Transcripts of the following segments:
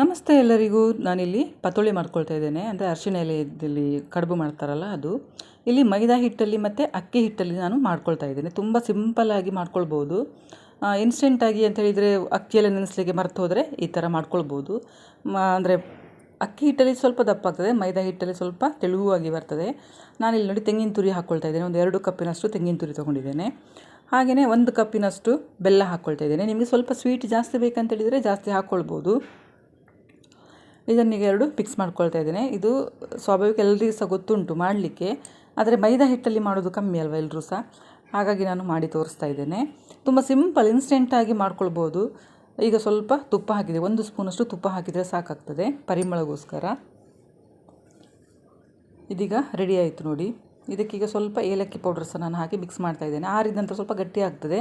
ನಮಸ್ತೆ ಎಲ್ಲರಿಗೂ. ನಾನಿಲ್ಲಿ ಪತೋಳಿ ಮಾಡ್ಕೊಳ್ತಾ ಇದ್ದೇನೆ. ಅಂದರೆ ಅರಿಶಿಣ ಎಲೆಯಲ್ಲಿ ಕಡುಬು ಮಾಡ್ತಾರಲ್ಲ ಅದು. ಇಲ್ಲಿ ಮೈದಾ ಹಿಟ್ಟಲ್ಲಿ ಮತ್ತು ಅಕ್ಕಿ ಹಿಟ್ಟಲ್ಲಿ ನಾನು ಮಾಡ್ಕೊಳ್ತಾ ಇದ್ದೇನೆ. ತುಂಬ ಸಿಂಪಲ್ಲಾಗಿ ಮಾಡ್ಕೊಳ್ಬೋದು. ಇನ್ಸ್ಟೆಂಟಾಗಿ ಅಂತ ಹೇಳಿದರೆ ಅಕ್ಕಿಯೆಲ್ಲ ನೆನೆಸಲಿಕ್ಕೆ ಮರೆತು ಹೋದರೆ ಈ ಥರ ಮಾಡ್ಕೊಳ್ಬೋದು. ಅಂದರೆ ಅಕ್ಕಿ ಹಿಟ್ಟಲ್ಲಿ ಸ್ವಲ್ಪ ದಪ್ಪ ಆಗ್ತದೆ ಮೈದಾ ಹಿಟ್ಟಲ್ಲಿ ಸ್ವಲ್ಪ ತೆಳುವಾಗಿ ಬರ್ತದೆ. ನಾನಿಲ್ಲಿ ನೋಡಿ ತೆಂಗಿನ ತುರಿ ಹಾಕ್ಕೊಳ್ತಾ ಇದ್ದೇನೆ. ಒಂದು ಎರಡು ಕಪ್ಪಿನಷ್ಟು ತೆಂಗಿನ ತುರಿ ತೊಗೊಂಡಿದ್ದೇನೆ. ಹಾಗೆಯೇ ಒಂದು ಕಪ್ಪಿನಷ್ಟು ಬೆಲ್ಲ ಹಾಕ್ಕೊಳ್ತಾ ಇದ್ದೇನೆ. ನಿಮಗೆ ಸ್ವಲ್ಪ ಸ್ವೀಟ್ ಜಾಸ್ತಿ ಬೇಕಂತ ಹೇಳಿದರೆ ಜಾಸ್ತಿ ಹಾಕ್ಕೊಳ್ಬೋದು ಇದನ್ನೀಗ ಎರಡು ಮಿಕ್ಸ್ ಮಾಡ್ಕೊಳ್ತಾ ಇದ್ದೇನೆ. ಇದು ಸ್ವಾಭಾವಿಕ ಎಲ್ಲರಿಗೂ ಸಹ ಗೊತ್ತುಂಟು ಮಾಡಲಿಕ್ಕೆ. ಆದರೆ ಮೈದಾ ಹಿಟ್ಟಲ್ಲಿ ಮಾಡೋದು ಕಮ್ಮಿ ಅಲ್ವಾ ಎಲ್ಲರೂ ಸಹ? ಹಾಗಾಗಿ ನಾನು ಮಾಡಿ ತೋರಿಸ್ತಾ ಇದ್ದೇನೆ. ತುಂಬ ಸಿಂಪಲ್ ಇನ್ಸ್ಟೆಂಟಾಗಿ ಮಾಡ್ಕೊಳ್ಬೋದು. ಈಗ ಸ್ವಲ್ಪ ತುಪ್ಪ ಹಾಕಿದೆ. ಒಂದು ಸ್ಪೂನಷ್ಟು ತುಪ್ಪ ಹಾಕಿದರೆ ಸಾಕಾಗ್ತದೆ. ಪರಿಮಳಗೋಸ್ಕರ. ಇದೀಗ ರೆಡಿ ಆಯಿತು ನೋಡಿ. ಇದಕ್ಕೀಗ ಸ್ವಲ್ಪ ಏಲಕ್ಕಿ ಪೌಡರ್ ಸಹ ನಾನು ಹಾಕಿ ಮಿಕ್ಸ್ ಮಾಡ್ತಾ ಇದ್ದೇನೆ. ಆರಿದ ನಂತರ ಸ್ವಲ್ಪ ಗಟ್ಟಿ ಆಗ್ತದೆ.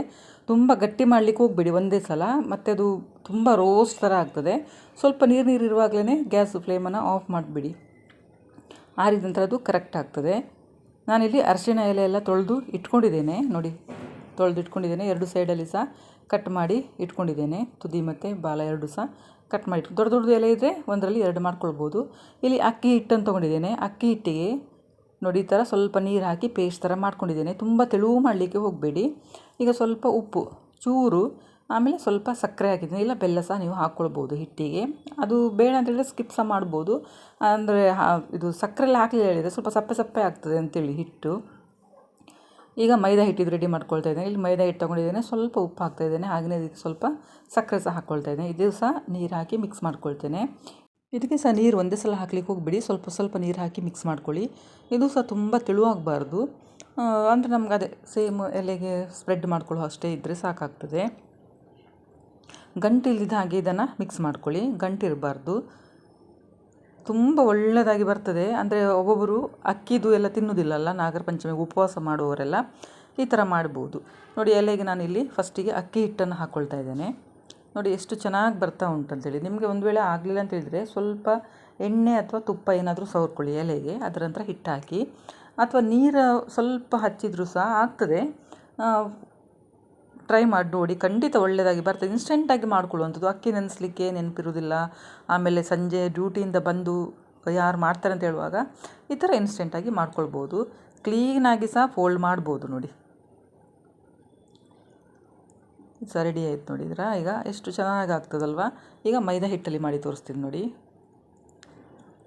ತುಂಬ ಗಟ್ಟಿ ಮಾಡಲಿಕ್ಕೆ ಹೋಗಬೇಡಿ ಒಂದೇ ಸಲ. ಮತ್ತು ಅದು ತುಂಬ ರೋಸ್ಟ್ ಥರ ಆಗ್ತದೆ. ಸ್ವಲ್ಪ ನೀರು ನೀರು ಇರುವಾಗಲೇ ಗ್ಯಾಸ್ ಫ್ಲೇಮನ್ನು ಆಫ್ ಮಾಡಿಬಿಡಿ. ಆರಿದ ನಂತರ ಅದು ಕರೆಕ್ಟ್ ಆಗ್ತದೆ. ನಾನಿಲ್ಲಿ ಅರಿಶಿಣ ಎಲೆ ಎಲ್ಲ ತೊಳೆದು ಇಟ್ಕೊಂಡಿದ್ದೇನೆ. ನೋಡಿ, ತೊಳೆದು ಇಟ್ಕೊಂಡಿದ್ದೇನೆ. ಎರಡು ಸೈಡಲ್ಲಿ ಸಹ ಕಟ್ ಮಾಡಿ ಇಟ್ಕೊಂಡಿದ್ದೇನೆ. ತುದಿ ಮತ್ತು ಬಾಲ ಎರಡು ಸಹ ಕಟ್ ಮಾಡಿ ದೊಡ್ಡ ದೊಡ್ಡದು ಎಲೆ ಇದ್ದರೆ ಒಂದರಲ್ಲಿ ಎರಡು ಮಾಡ್ಕೊಳ್ಬೋದು. ಇಲ್ಲಿ ಅಕ್ಕಿ ಹಿಟ್ಟನ್ನು ತೊಗೊಂಡಿದ್ದೇನೆ. ಅಕ್ಕಿ ಹಿಟ್ಟಿಗೆ ನೋಡಿ, ಈ ಥರ ಸ್ವಲ್ಪ ನೀರು ಹಾಕಿ ಪೇಸ್ಟ್ ಥರ ಮಾಡ್ಕೊಂಡಿದ್ದೇನೆ. ತುಂಬ ತೆಳುವು ಮಾಡಲಿಕ್ಕೆ ಹೋಗಬೇಡಿ. ಈಗ ಸ್ವಲ್ಪ ಉಪ್ಪು, ಚೂರು, ಆಮೇಲೆ ಸ್ವಲ್ಪ ಸಕ್ಕರೆ ಹಾಕಿದ್ದೀನಿ. ಇಲ್ಲ, ಬೆಲ್ಲ ಸಹ ನೀವು ಹಾಕ್ಕೊಳ್ಬೋದು ಹಿಟ್ಟಿಗೆ. ಅದು ಬೇಡ ಅಂತ ಹೇಳಿದ್ರೆ ಸ್ಕಿಪ್ ಸಹ ಮಾಡ್ಬೋದು. ಅಂದರೆ ಇದು ಸಕ್ಕರೆ ಎಲ್ಲ ಹಾಕಲಿಲ್ಲ ಹೇಳಿದರೆ ಸ್ವಲ್ಪ ಸಪ್ಪೆ ಸಪ್ಪೆ ಆಗ್ತದೆ ಅಂತೇಳಿ ಹಿಟ್ಟು. ಈಗ ಮೈದಾ ಹಿಟ್ಟಿದ್ದು ರೆಡಿ ಮಾಡ್ಕೊಳ್ತಾ ಇದ್ದೇನೆ. ಇಲ್ಲಿ ಮೈದಾ ಹಿಟ್ಟು ತೊಗೊಂಡಿದ್ದೇನೆ. ಸ್ವಲ್ಪ ಉಪ್ಪು ಹಾಕ್ತಾ ಇದ್ದೇನೆ. ಹಾಗೆಯೇ ಇದಕ್ಕೆ ಸ್ವಲ್ಪ ಸಕ್ಕರೆ ಸಹ ಹಾಕ್ಕೊಳ್ತಾ ಇದ್ದೇನೆ. ಇದು ಸಹ ನೀರು ಹಾಕಿ ಮಿಕ್ಸ್ ಮಾಡ್ಕೊಳ್ತೇನೆ. ಇದಕ್ಕೆ ಸಹ ನೀರು ಒಂದೇ ಸಲ ಹಾಕ್ಲಿಕ್ಕೆ ಹೋಗಬೇಡಿ. ಸ್ವಲ್ಪ ಸ್ವಲ್ಪ ನೀರು ಹಾಕಿ ಮಿಕ್ಸ್ ಮಾಡ್ಕೊಳ್ಳಿ. ಇದು ಸಹ ತುಂಬ ತೆಳುವಾಗಬಾರ್ದು. ಅಂದರೆ ನಮ್ಗೆ ಅದೇ ಸೇಮ್ ಎಲೆಗೆ ಸ್ಪ್ರೆಡ್ ಮಾಡ್ಕೊಳ್ಳೋ ಅಷ್ಟೇ ಇದ್ದರೆ ಸಾಕಾಗ್ತದೆ. ಗಂಟು ಹಾಗೆ ಇದನ್ನು ಮಿಕ್ಸ್ ಮಾಡ್ಕೊಳ್ಳಿ. ಗಂಟು ಇರಬಾರ್ದು. ತುಂಬ ಒಳ್ಳೆಯದಾಗಿ ಬರ್ತದೆ. ಅಂದರೆ ಒಬ್ಬೊಬ್ಬರು ಅಕ್ಕಿದು ಎಲ್ಲ ತಿನ್ನೋದಿಲ್ಲಲ್ಲ ನಾಗರ ಪಂಚಮಿಗೆ ಉಪವಾಸ ಮಾಡುವವರೆಲ್ಲ ಈ ಥರ ಮಾಡ್ಬೋದು. ನೋಡಿ ಎಲೆಗೆ ನಾನಿಲ್ಲಿ ಫಸ್ಟಿಗೆ ಅಕ್ಕಿ ಹಿಟ್ಟನ್ನು ಹಾಕ್ಕೊಳ್ತಾ ಇದ್ದೇನೆ. ನೋಡಿ ಎಷ್ಟು ಚೆನ್ನಾಗಿ ಬರ್ತಾ ಉಂಟಂತೇಳಿ ನಿಮಗೆ ಒಂದು ವೇಳೆ ಆಗಲಿಲ್ಲ ಅಂತ ಹೇಳಿದರೆ ಸ್ವಲ್ಪ ಎಣ್ಣೆ ಅಥವಾ ತುಪ್ಪ ಏನಾದರೂ ಸವರ್ಕೊಳ್ಳಿ ಎಲೆಗೆ, ಅದರ ನಂತರ ಹಿಟ್ಟು ಹಾಕಿ. ಅಥವಾ ನೀರು ಸ್ವಲ್ಪ ಹಚ್ಚಿದರೂ ಸಹ ಆಗ್ತದೆ. ಟ್ರೈ ಮಾಡಿ ನೋಡಿ. ಖಂಡಿತ ಒಳ್ಳೆಯದಾಗಿ ಬರ್ತದೆ. ಇನ್ಸ್ಟೆಂಟಾಗಿ ಮಾಡ್ಕೊಳ್ಳುವಂಥದ್ದು. ಅಕ್ಕಿ ನೆನೆಸ್ಲಿಕ್ಕೆ ನೆನಪಿರೋದಿಲ್ಲ. ಆಮೇಲೆ ಸಂಜೆ ಡ್ಯೂಟಿಯಿಂದ ಬಂದು ಯಾರು ಮಾಡ್ತಾರೆ ಅಂತ ಹೇಳುವಾಗ ಈ ಥರ ಇನ್ಸ್ಟೆಂಟಾಗಿ ಮಾಡ್ಕೊಳ್ಬೋದು. ಕ್ಲೀನಾಗಿ ಸಹ ಫೋಲ್ಡ್ ಮಾಡ್ಬೋದು ನೋಡಿ. ಸಹ ರೆಡಿ ಆಯ್ತು ನೋಡಿದ್ರ ಈಗ ಎಷ್ಟು ಚೆನ್ನಾಗಿ ಆಗ್ತದಲ್ವ ಈಗ ಮೈದಾ ಹಿಟ್ಟಲ್ಲಿ ಮಾಡಿ ತೋರಿಸ್ತೀನಿ ನೋಡಿ.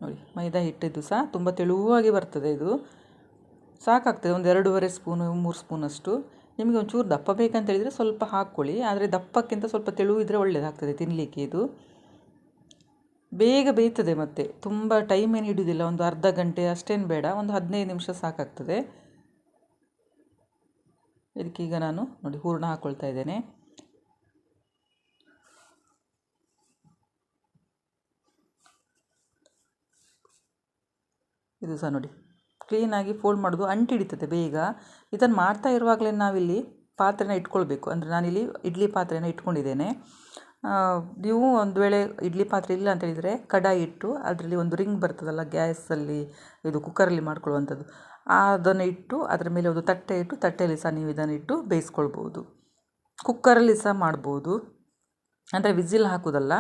ನೋಡಿ, ಮೈದಾ ಹಿಟ್ಟಿದ್ದು ಸಹ ತುಂಬ ತೆಳುವಾಗಿ ಬರ್ತದೆ ಇದು. ಸಾಕಾಗ್ತದೆ, ಒಂದು ಎರಡೂವರೆ ಸ್ಪೂನು, ಮೂರು ಸ್ಪೂನಷ್ಟು. ನಿಮಗೆ ಒಂಚೂರು ದಪ್ಪ ಬೇಕಂತ ಹೇಳಿದರೆ ಸ್ವಲ್ಪ ಹಾಕ್ಕೊಳ್ಳಿ, ಆದರೆ ದಪ್ಪಕ್ಕಿಂತ ಸ್ವಲ್ಪ ತೆಳು ಇದ್ದರೆ ಒಳ್ಳೆಯದಾಗ್ತದೆ ತಿನ್ನಲಿಕ್ಕೆ ಇದು. ಬೇಗ ಬೇಯ್ತದೆ ಮತ್ತೆ. ತುಂಬ ಟೈಮ್ ಏನು ಹಿಡಿದಿಲ್ಲ, ಒಂದು ಅರ್ಧ ಗಂಟೆ ಅಷ್ಟೇನು ಬೇಡ, ಒಂದು ಹದಿನೈದು ನಿಮಿಷ ಸಾಕಾಗ್ತದೆ. ಇದಕ್ಕೀಗ ನಾನು ನೋಡಿ ಹೂರಣ ಹಾಕ್ಕೊಳ್ತಾ ಇದ್ದೇನೆ. ಇದು ಸಹ ನೋಡಿ ಕ್ಲೀನಾಗಿ ಫೋಲ್ಡ್ ಮಾಡೋದು ಅಂಟಿ ಹಿಡಿತದೆ ಬೇಗ. ಇದನ್ನು ಮಾಡ್ತಾ ಇರುವಾಗಲೇ ನಾವಿಲ್ಲಿ ಪಾತ್ರೆನ ಇಟ್ಕೊಳ್ಬೇಕು. ಅಂದರೆ ನಾನಿಲ್ಲಿ ಇಡ್ಲಿ ಪಾತ್ರೆನ ಇಟ್ಕೊಂಡಿದ್ದೇನೆ. ನೀವು ಒಂದು ವೇಳೆ ಇಡ್ಲಿ ಪಾತ್ರೆ ಇಲ್ಲ ಅಂತ ಹೇಳಿದರೆ ಕಡಾಯಿ ಇಟ್ಟು ಅದರಲ್ಲಿ ಒಂದು ರಿಂಗ್ ಬರ್ತದಲ್ಲ ಗ್ಯಾಸಲ್ಲಿ ಇದು ಕುಕ್ಕರಲ್ಲಿ ಮಾಡ್ಕೊಳ್ಳುವಂಥದ್ದು. ಅದನ್ನು ಇಟ್ಟು ಅದರ ಮೇಲೆ ಒಂದು ತಟ್ಟೆ ಇಟ್ಟು ತಟ್ಟೆಯಲ್ಲಿ ಸಹ ನೀವು ಇದನ್ನು ಇಟ್ಟು ಬೇಯಿಸ್ಕೊಳ್ಬೋದು. ಕುಕ್ಕರಲ್ಲಿ ಸಹ ಮಾಡ್ಬೋದು. ಅಂದರೆ ವಿಸಿಲ್ ಹಾಕೋದಲ್ಲ.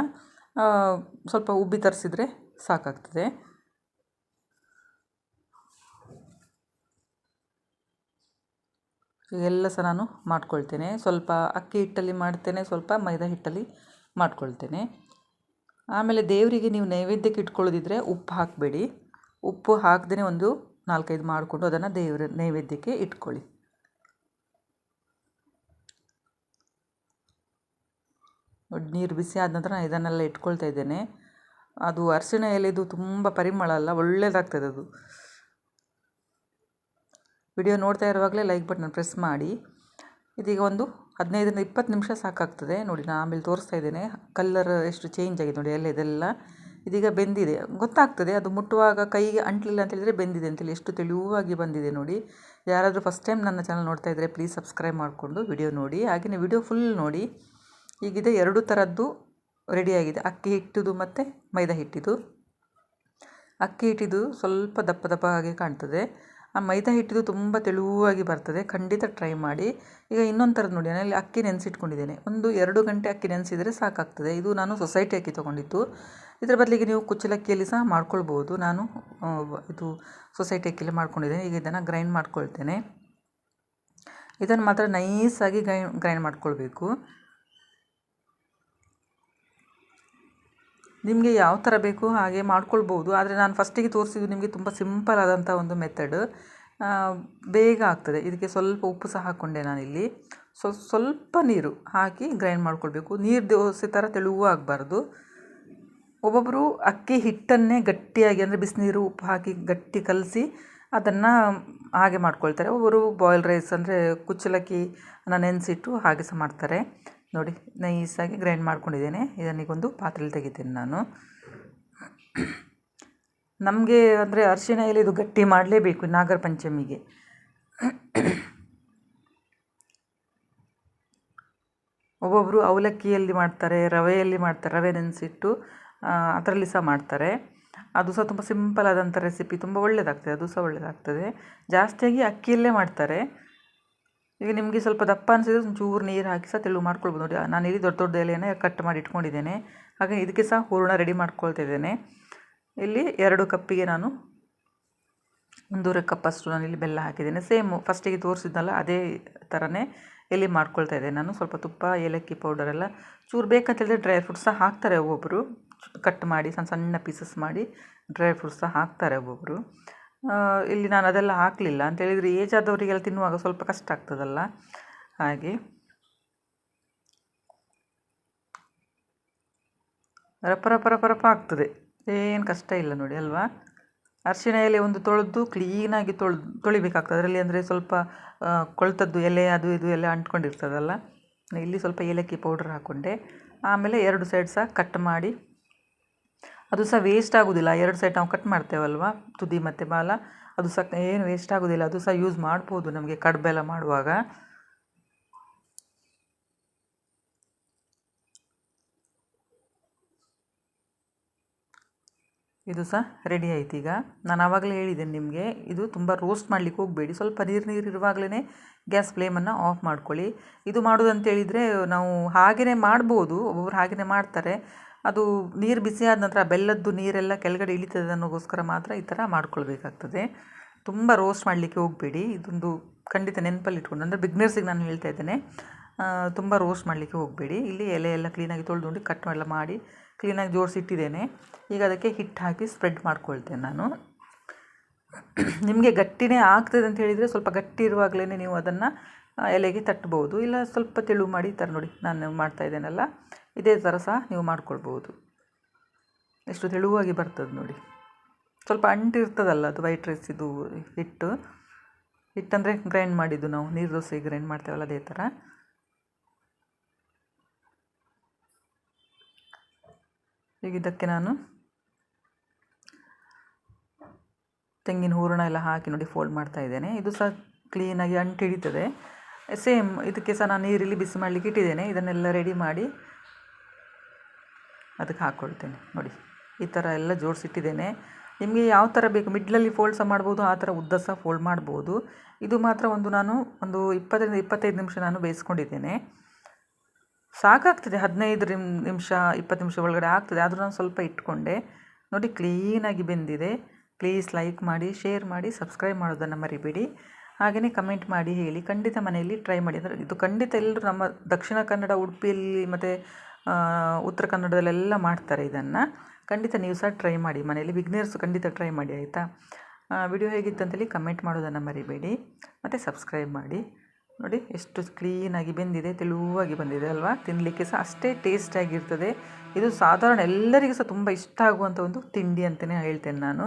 ಸ್ವಲ್ಪ ಉಬ್ಬಿ ತರಿಸಿದರೆ ಸಾಕಾಗ್ತದೆ. ಎಲ್ಲ ಸಹ ನಾನು ಮಾಡ್ಕೊಳ್ತೇನೆ. ಸ್ವಲ್ಪ ಅಕ್ಕಿ ಹಿಟ್ಟಲ್ಲಿ ಮಾಡ್ತೇನೆ, ಸ್ವಲ್ಪ ಮೈದಾ ಹಿಟ್ಟಲ್ಲಿ ಮಾಡ್ಕೊಳ್ತೇನೆ. ಆಮೇಲೆ ದೇವರಿಗೆ ನೀವು ನೈವೇದ್ಯಕ್ಕೆ ಇಟ್ಕೊಳ್ಳೋದಿದ್ರೆ ಉಪ್ಪು ಹಾಕಬೇಡಿ. ಉಪ್ಪು ಹಾಕದೇ ಒಂದು ನಾಲ್ಕೈದು ಮಾಡಿಕೊಂಡು ಅದನ್ನು ದೇವರ ನೈವೇದ್ಯಕ್ಕೆ ಇಟ್ಕೊಳ್ಳಿ. ನೀರು ಬಿಸಿ ಆದ ನಂತರ ನಾನು ಇದನ್ನೆಲ್ಲ ಇಟ್ಕೊಳ್ತಾ ಇದ್ದೇನೆ. ಅದು ಅರಿಶಿಣ ಎಲೆದು ತುಂಬ ಪರಿಮಳ ಅಲ್ಲ, ಒಳ್ಳೆಯದಾಗ್ತದೆ ಅದು. ವಿಡಿಯೋ ನೋಡ್ತಾ ಇರುವಾಗಲೇ ಲೈಕ್ ಬಟನ್ ಪ್ರೆಸ್ ಮಾಡಿ. ಇದೀಗ ಒಂದು ಹದಿನೈದರಿಂದ ಇಪ್ಪತ್ತು ನಿಮಿಷ ಸಾಕಾಗ್ತದೆ. ನೋಡಿ ನಾನು ಆಮೇಲೆ ತೋರಿಸ್ತಾ ಇದ್ದೇನೆ. ಕಲ್ಲರ್ ಎಷ್ಟು ಚೇಂಜ್ ಆಗಿದೆ ನೋಡಿ, ಎಲ್ಲ ಇದೆಲ್ಲ? ಇದೀಗ ಬೆಂದಿದೆ. ಗೊತ್ತಾಗ್ತದೆ, ಅದು ಮುಟ್ಟುವಾಗ ಕೈಗೆ ಅಂಟಲಿಲ್ಲ ಅಂತ ಹೇಳಿದರೆ ಬೆಂದಿದೆ ಅಂತೇಳಿ ಎಷ್ಟು ತೆಳುವಾಗಿ ಬಂದಿದೆ ನೋಡಿ. ಯಾರಾದರೂ ಫಸ್ಟ್ ಟೈಮ್ ನನ್ನ ಚಾನಲ್ ನೋಡ್ತಾ ಇದ್ದರೆ ಪ್ಲೀಸ್ ಸಬ್ಸ್ಕ್ರೈಬ್ ಮಾಡಿಕೊಂಡು ವಿಡಿಯೋ ನೋಡಿ. ಹಾಗೆಯೇ ವಿಡಿಯೋ ಫುಲ್ ನೋಡಿ. ಈಗಿದೆ ಎರಡು ಥರದ್ದು ರೆಡಿಯಾಗಿದೆ ಅಕ್ಕಿ ಹಿಟ್ಟಿದು ಮತ್ತು ಮೈದಾ ಹಿಟ್ಟಿದು ಅಕ್ಕಿ ಹಿಟ್ಟಿದು ಸ್ವಲ್ಪ ದಪ್ಪ ದಪ್ಪ ಹಾಗೆ ಕಾಣ್ತದೆ. ಆ ಮೈದಾ ಹಿಟ್ಟಿದು ತುಂಬ ತೆಳುವಾಗಿ ಬರ್ತದೆ. ಖಂಡಿತ ಟ್ರೈ ಮಾಡಿ. ಈಗ ಇನ್ನೊಂದು ಥರದ್ದು ನೋಡಿ ನಾನಲ್ಲಿ ಅಕ್ಕಿ ನೆನೆಸಿಟ್ಕೊಂಡಿದ್ದೇನೆ. ಒಂದು ಎರಡು ಗಂಟೆ ಅಕ್ಕಿ ನೆನೆಸಿದರೆ ಸಾಕಾಗ್ತದೆ. ಇದು ನಾನು ಸೊಸೈಟಿ ಅಕ್ಕಿ ತೊಗೊಂಡಿದ್ದು. ಇದರ ಬದಲಿಗೆ ನೀವು ಕುಚ್ಚಲಕ್ಕಿಯಲ್ಲಿ ಸಹ ಮಾಡ್ಕೊಳ್ಬೋದು. ನಾನು ಇದು ಸೊಸೈಟಿ ಅಕ್ಕಿಯಲ್ಲಿ ಮಾಡ್ಕೊಂಡಿದ್ದೇನೆ. ಈಗ ಇದನ್ನು ಗ್ರೈಂಡ್ ಮಾಡ್ಕೊಳ್ತೇನೆ. ಇದನ್ನು ಮಾತ್ರ ನೈಸಾಗಿ ಗ್ರೈ ಗ್ರೈಂಡ್ ಮಾಡ್ಕೊಳ್ಬೇಕು. ನಿಮಗೆ ಯಾವ ಥರ ಬೇಕು ಹಾಗೆ ಮಾಡ್ಕೊಳ್ಬೋದು. ಆದರೆ ನಾನು ಫಸ್ಟಿಗೆ ತೋರಿಸಿದ್ದು ನಿಮಗೆ ತುಂಬ ಸಿಂಪಲ್ ಆದಂಥ ಒಂದು ಮೆಥಡ್. ಬೇಗ ಆಗ್ತದೆ. ಇದಕ್ಕೆ ಸ್ವಲ್ಪ ಉಪ್ಪು ಸಹ ಹಾಕ್ಕೊಂಡೆ ನಾನಿಲ್ಲಿ. ಸ್ವ ಸ್ವಲ್ಪ ನೀರು ಹಾಕಿ ಗ್ರೈಂಡ್ ಮಾಡ್ಕೊಳ್ಬೇಕು. ನೀರು ದೋಸೆ ಥರ ತೆಳುವು ಆಗಬಾರ್ದು. ಒಬ್ಬೊಬ್ಬರು ಅಕ್ಕಿ ಹಿಟ್ಟನ್ನೇ ಗಟ್ಟಿಯಾಗಿ ಅಂದರೆ ಬಿಸಿನೀರು, ಉಪ್ಪು ಹಾಕಿ ಗಟ್ಟಿ ಕಲಸಿ ಅದನ್ನು ಹಾಗೆ ಮಾಡ್ಕೊಳ್ತಾರೆ. ಒಬ್ಬರು ಬಾಯ್ಲ್ ರೈಸ್ ಅಂದರೆ ಕುಚ್ಚಲಕ್ಕಿ ನೆನೆಸಿಟ್ಟು ಹಾಗೆ ಸಹ ಮಾಡ್ತಾರೆ. ನೋಡಿ ನೈಸಾಗಿ ಗ್ರೈಂಡ್ ಮಾಡ್ಕೊಂಡಿದ್ದೇನೆ. ಇದನ್ನೀಗೊಂದು ಪಾತ್ರೆಲಿ ತೆಗಿತೀನಿ ನಾನು. ನಮಗೆ ಅಂದರೆ ಅರಿಶಿಣ ಎಲೆ ಇದು ಗಟ್ಟಿ ಮಾಡಲೇಬೇಕು ನಾಗರ ಪಂಚಮಿಗೆ. ಒಬ್ಬೊಬ್ಬರು ಅವಲಕ್ಕಿಯಲ್ಲಿ ಮಾಡ್ತಾರೆ, ರವೆಯಲ್ಲಿ ಮಾಡ್ತಾರೆ, ರವೆ ನೆನೆಸಿಟ್ಟು ಅದರಲ್ಲಿ ಸಹ ಮಾಡ್ತಾರೆ. ಅದು ಸಹ ತುಂಬ ಸಿಂಪಲ್ ಆದಂಥ ರೆಸಿಪಿ ತುಂಬ ಒಳ್ಳೆಯದಾಗ್ತದೆ ಅದು ಸಹ ಒಳ್ಳೆಯದಾಗ್ತದೆ ಜಾಸ್ತಿಯಾಗಿ ಅಕ್ಕಿಯಲ್ಲೇ ಮಾಡ್ತಾರೆ. ಈಗ ನಿಮಗೆ ಸ್ವಲ್ಪ ದಪ್ಪ ಅನಿಸಿದ್ರೆ ಒಂಚೂರು ನೀರು ಹಾಕಿ ಸಹ ತೆಳು ಮಾಡ್ಕೊಳ್ಬೋದು. ನೋಡಿ, ನಾನು ಇಲ್ಲಿ ದೊಡ್ಡ ದೊಡ್ಡ ಎಲೆಯನ್ನು ಕಟ್ ಮಾಡಿ ಇಟ್ಕೊಂಡಿದ್ದೇನೆ. ಹಾಗೆ ಇದಕ್ಕೆ ಸಹ ಹೂರಣ ರೆಡಿ ಮಾಡ್ಕೊಳ್ತಾ ಇದ್ದೇನೆ. ಇಲ್ಲಿ ಎರಡು ಕಪ್ಪಿಗೆ ನಾನು ಒಂದೂವರೆ ಕಪ್ಪಷ್ಟು ನಾನು ಇಲ್ಲಿ ಬೆಲ್ಲ ಹಾಕಿದ್ದೇನೆ. ಸೇಮ್ ಫಸ್ಟಿಗೆ ತೋರಿಸಿದ್ನಲ್ಲ ಅದೇ ಥರನೇ ಇಲ್ಲಿ ಮಾಡ್ಕೊಳ್ತಾ ಇದ್ದೇನೆ ನಾನು. ಸ್ವಲ್ಪ ತುಪ್ಪ, ಏಲಕ್ಕಿ ಪೌಡರ್ ಎಲ್ಲ ಚೂರು ಬೇಕಂತ ಹೇಳಿದ್ರೆ ಡ್ರೈ ಫ್ರೂಟ್ಸ್ ಸಹ ಹಾಕ್ತಾರೆ ಒಬ್ಬೊಬ್ಬರು ಕಟ್ ಮಾಡಿ, ಸಣ್ಣ ಸಣ್ಣ ಪೀಸಸ್ ಮಾಡಿ ಡ್ರೈ ಫ್ರೂಟ್ಸ್ ಸಹ ಹಾಕ್ತಾರೆ ಒಬ್ಬೊಬ್ಬರು ಇಲ್ಲಿ ನಾನು ಅದೆಲ್ಲ ಹಾಕಲಿಲ್ಲ. ಅಂತ ಹೇಳಿದರೆ ಏಜ್ ಆದವರಿಗೆಲ್ಲ ತಿನ್ನುವಾಗ ಸ್ವಲ್ಪ ಕಷ್ಟ ಆಗ್ತದಲ್ಲ? ಹಾಗೆ. ರಪ ರಪ ರಪ ರಪ ಆಗ್ತದೆ. ಏನು ಕಷ್ಟ ಇಲ್ಲ ನೋಡಿ, ಅಲ್ವಾ? ಅರಿಶಿಣ ಎಲೆ ಒಂದು ತೊಳೆದು ಕ್ಲೀನಾಗಿ ತೊಳೆದು ತೊಳಿಬೇಕಾಗ್ತದೆ. ಅದರಲ್ಲಿ ಅಂದರೆ ಸ್ವಲ್ಪ ಕೊಳ್ತದ್ದು ಎಲೆ, ಅದು ಇದು ಎಲ್ಲ ಅಂಟ್ಕೊಂಡಿರ್ತದಲ್ಲ? ಇಲ್ಲಿ ಸ್ವಲ್ಪ ಏಲಕ್ಕಿ ಪೌಡ್ರ್ ಹಾಕ್ಕೊಂಡೆ ಆಮೇಲೆ ಎರಡು ಸೈಡ್ ಸಹ ಕಟ್ ಮಾಡಿ ಅದು ಸಹ ವೇಸ್ಟ್ ಆಗೋದಿಲ್ಲ. ಎರಡು ಸೈಡ್ ನಾವು ಕಟ್ ಮಾಡ್ತೇವಲ್ವ? ತುದಿ ಮತ್ತು ಬಾಲ. ಅದು ಸಹ ಏನು ವೇಸ್ಟ್ ಆಗೋದಿಲ್ಲ. ಅದು ಸಹ ಯೂಸ್ ಮಾಡ್ಬೋದು ನಮಗೆ ಕಡುಬು ಎಲ್ಲ ಮಾಡುವಾಗ. ಇದು ಸಹ ರೆಡಿ ಆಯ್ತು ಈಗ. ನಾನು ಆವಾಗಲೇ ಹೇಳಿದ್ದೇನೆ ನಿಮಗೆ, ಇದು ತುಂಬ ರೋಸ್ಟ್ ಮಾಡಲಿಕ್ಕೆ ಹೋಗಬೇಡಿ. ಸ್ವಲ್ಪ ನೀರು ನೀರು ಇರುವಾಗಲೇ ಗ್ಯಾಸ್ ಫ್ಲೇಮನ್ನು ಆಫ್ ಮಾಡ್ಕೊಳ್ಳಿ. ಇದು ಮಾಡುದಂತ ಹೇಳಿದ್ರೆ ನಾವು ಹಾಗೆಯೇ ಮಾಡ್ಬೋದು. ಒಬ್ಬೊಬ್ರು ಹಾಗೆಯೇ ಮಾಡ್ತಾರೆ. ಅದು ನೀರು ಬಿಸಿ ಆದ ನಂತರ ಬೆಲ್ಲದ್ದು ನೀರೆಲ್ಲ ಕೆಳಗಡೆ ಇಳಿತದೆ ಅನ್ನೋಗೋಸ್ಕರ ಮಾತ್ರ ಈ ಥರ ಮಾಡ್ಕೊಳ್ಬೇಕಾಗ್ತದೆ. ತುಂಬ ರೋಸ್ಟ್ ಮಾಡಲಿಕ್ಕೆ ಹೋಗಬೇಡಿ. ಇದೊಂದು ಖಂಡಿತ ನೆನಪಲ್ಲಿ ಇಟ್ಕೊಂಡು, ಅಂದರೆ ಬಿಗ್ನರ್ಸಿಗೆ ನಾನು ಹೇಳ್ತಾ ಇದ್ದೇನೆ ತುಂಬ ರೋಸ್ಟ್ ಮಾಡಲಿಕ್ಕೆ ಹೋಗಬೇಡಿ. ಇಲ್ಲಿ ಎಲೆ ಎಲ್ಲ ಕ್ಲೀನಾಗಿ ತೊಳೆದುಕೊಂಡು ಕಟ್ ಎಲ್ಲ ಮಾಡಿ ಕ್ಲೀನಾಗಿ ಜೋಡಿಸಿಟ್ಟಿದ್ದೇನೆ ಈಗ ಅದಕ್ಕೆ ಹಿಟ್ಟು ಹಾಕಿ ಸ್ಪ್ರೆಡ್ ಮಾಡ್ಕೊಳ್ತೇನೆ ನಾನು. ನಿಮಗೆ ಗಟ್ಟಿನೇ ಆಗ್ತದೆ ಅಂತ ಹೇಳಿದರೆ ಸ್ವಲ್ಪ ಗಟ್ಟಿ ಇರುವಾಗಲೇ ನೀವು ಅದನ್ನು ಎಲೆಗೆ ತಟ್ಬೋದು. ಇಲ್ಲ ಸ್ವಲ್ಪ ತೆಳು ಮಾಡಿ ಈ ನೋಡಿ, ನಾನು ಮಾಡ್ತಾ ಇದ್ದೇನಲ್ಲ, ಇದೇ ಥರ ಸಹ ನೀವು ಮಾಡ್ಕೊಳ್ಬೋದು. ಎಷ್ಟು ತೆಳುವಾಗಿ ಬರ್ತದೆ ನೋಡಿ. ಸ್ವಲ್ಪ ಅಂಟಿರ್ತದಲ್ಲ ಅದು ವೈಟ್ ರೈಸ್ ಇದು ಹಿಟ್ಟು. ಹಿಟ್ಟಂದರೆ ಗ್ರೈಂಡ್ ಮಾಡಿದ್ದು ನಾವು, ನೀರು ದೋಸೆ ಗ್ರೈಂಡ್ ಮಾಡ್ತೇವಲ್ಲ ಅದೇ ಥರ ಈಗ ಇದಕ್ಕೆ ನಾನು ತೆಂಗಿನ ಹೂರಣ ಎಲ್ಲ ಹಾಕಿ ನೋಡಿ ಫೋಲ್ಡ್ ಮಾಡ್ತಾ ಇದ್ದೇನೆ. ಇದು ಸಹ ಕ್ಲೀನಾಗಿ ಅಂಟು ಹಿಡಿತದೆ ಸೇಮ್ ಇದಕ್ಕೆ ಸಹ ನಾನು ನೀರಲ್ಲಿ ಬಿಸಿ ಮಾಡಲಿಕ್ಕೆ ಇಟ್ಟಿದ್ದೇನೆ. ಇದನ್ನೆಲ್ಲ ರೆಡಿ ಮಾಡಿ ಅದಕ್ಕೆ ಹಾಕ್ಕೊಳ್ತೇನೆ ನೋಡಿ, ಈ ಥರ ಎಲ್ಲ ಜೋಡಿಸಿಟ್ಟಿದ್ದೇನೆ. ನಿಮಗೆ ಯಾವ ಥರ ಬೇಕು? ಮಿಡ್ಲಲ್ಲಿ ಫೋಲ್ಡ್ ಸಹ ಮಾಡ್ಬೋದು, ಆ ಥರ ಉದ್ದ ಸಹ ಫೋಲ್ಡ್ ಮಾಡ್ಬೋದು. ಇದು ಮಾತ್ರ ಒಂದು ನಾನು ಒಂದು ಇಪ್ಪತ್ತರಿಂದ ಇಪ್ಪತ್ತೈದು ನಿಮಿಷ ನಾನು ಬೇಯಿಸ್ಕೊಂಡಿದ್ದೇನೆ. ಸಾಕಾಗ್ತದೆ, ಹದಿನೈದು ನಿಮ್, ನಿಮಿಷ, ಇಪ್ಪತ್ತು ನಿಮಿಷ ಒಳಗಡೆ ಆಗ್ತದೆ. ಆದರೂ ನಾನು ಸ್ವಲ್ಪ ಇಟ್ಕೊಂಡೆ. ನೋಡಿ ಕ್ಲೀನಾಗಿ ಬೆಂದಿದೆ. ಪ್ಲೀಸ್ ಲೈಕ್ ಮಾಡಿ, ಶೇರ್ ಮಾಡಿ, ಸಬ್ಸ್ಕ್ರೈಬ್ ಮಾಡೋದನ್ನು ಮರಿಬೇಡಿ. ಹಾಗೆಯೇ ಕಮೆಂಟ್ ಮಾಡಿ ಹೇಳಿ. ಖಂಡಿತ ಮನೆಯಲ್ಲಿ ಟ್ರೈ ಮಾಡಿ. ಅಂದರೆ ಇದು ಖಂಡಿತ ಎಲ್ಲರೂ ನಮ್ಮ ದಕ್ಷಿಣ ಕನ್ನಡ, ಉಡುಪಿಯಲ್ಲಿ ಮತ್ತು ಉತ್ತರ ಕನ್ನಡದಲ್ಲೆಲ್ಲ ಮಾಡ್ತಾರೆ ಇದನ್ನು. ಖಂಡಿತ ನೀವು ಸಹ ಟ್ರೈ ಮಾಡಿ. ಮನೆಯಲ್ಲಿ ಬಿಗ್ನರ್ಸ್ ಖಂಡಿತ ಟ್ರೈ ಮಾಡಿ, ಆಯಿತಾ? ವಿಡಿಯೋ ಹೇಗಿತ್ತು ಅಂತೇಳಿ ಕಮೆಂಟ್ ಮಾಡೋದನ್ನು ಮರಿಬೇಡಿ. ಮತ್ತು ಸಬ್ಸ್ಕ್ರೈಬ್ ಮಾಡಿ. ನೋಡಿ, ಎಷ್ಟು ಕ್ಲೀನಾಗಿ ಬೆಂದಿದೆ, ತೆಳುವಾಗಿ ಬಂದಿದೆ ಅಲ್ವಾ? ತಿನ್ನಲಿಕ್ಕೆ ಸಹ ಅಷ್ಟೇ ಟೇಸ್ಟಾಗಿರ್ತದೆ ಇದು ಸಾಧಾರಣ ಎಲ್ಲರಿಗೂ ಸಹ ತುಂಬ ಇಷ್ಟ ಆಗುವಂಥ ಒಂದು ತಿಂಡಿ ಅಂತಲೇ ಹೇಳ್ತೇನೆ ನಾನು.